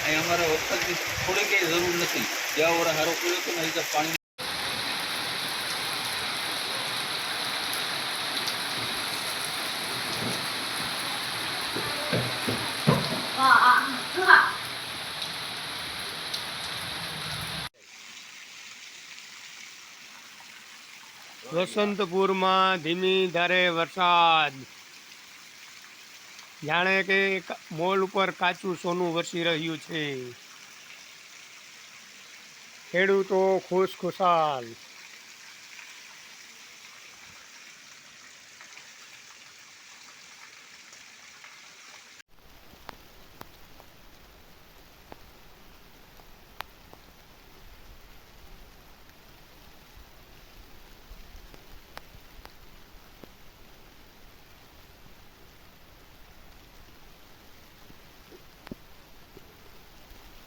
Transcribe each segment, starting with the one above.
અહીં અમારે વરસાદની થોડી કંઈ જરૂર નથી. જ્યાં વરા હારો પડ્યો તો ને પાણી વસંતપુરમાં ધીમી ધારે વરસાદ. જાણે કે મોલ ઉપર કાચું સોનું વરસી રહ્યું છે. ખેડૂતો ખુશ ખુશાલ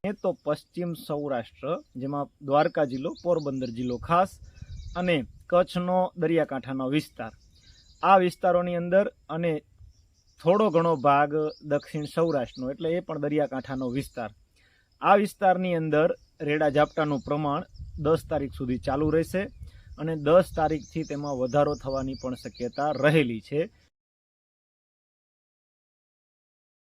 એ તો પશ્ચિમ સૌરાષ્ટ્ર, જેમાં દ્વારકા જિલ્લો, પોરબંદર જિલ્લો ખાસ અને કચ્છનો દરિયાકાંઠાનો વિસ્તાર. આ વિસ્તારોની અંદર અને થોડો ઘણો ભાગ દક્ષિણ સૌરાષ્ટ્રનો, એટલે એ પણ દરિયાકાંઠાનો વિસ્તાર. આ વિસ્તારની અંદર રેડા ઝાપટાનું પ્રમાણ દસ તારીખ સુધી ચાલુ રહેશે અને દસ તારીખથી તેમાં વધારો થવાની પણ શક્યતા રહેલી છે.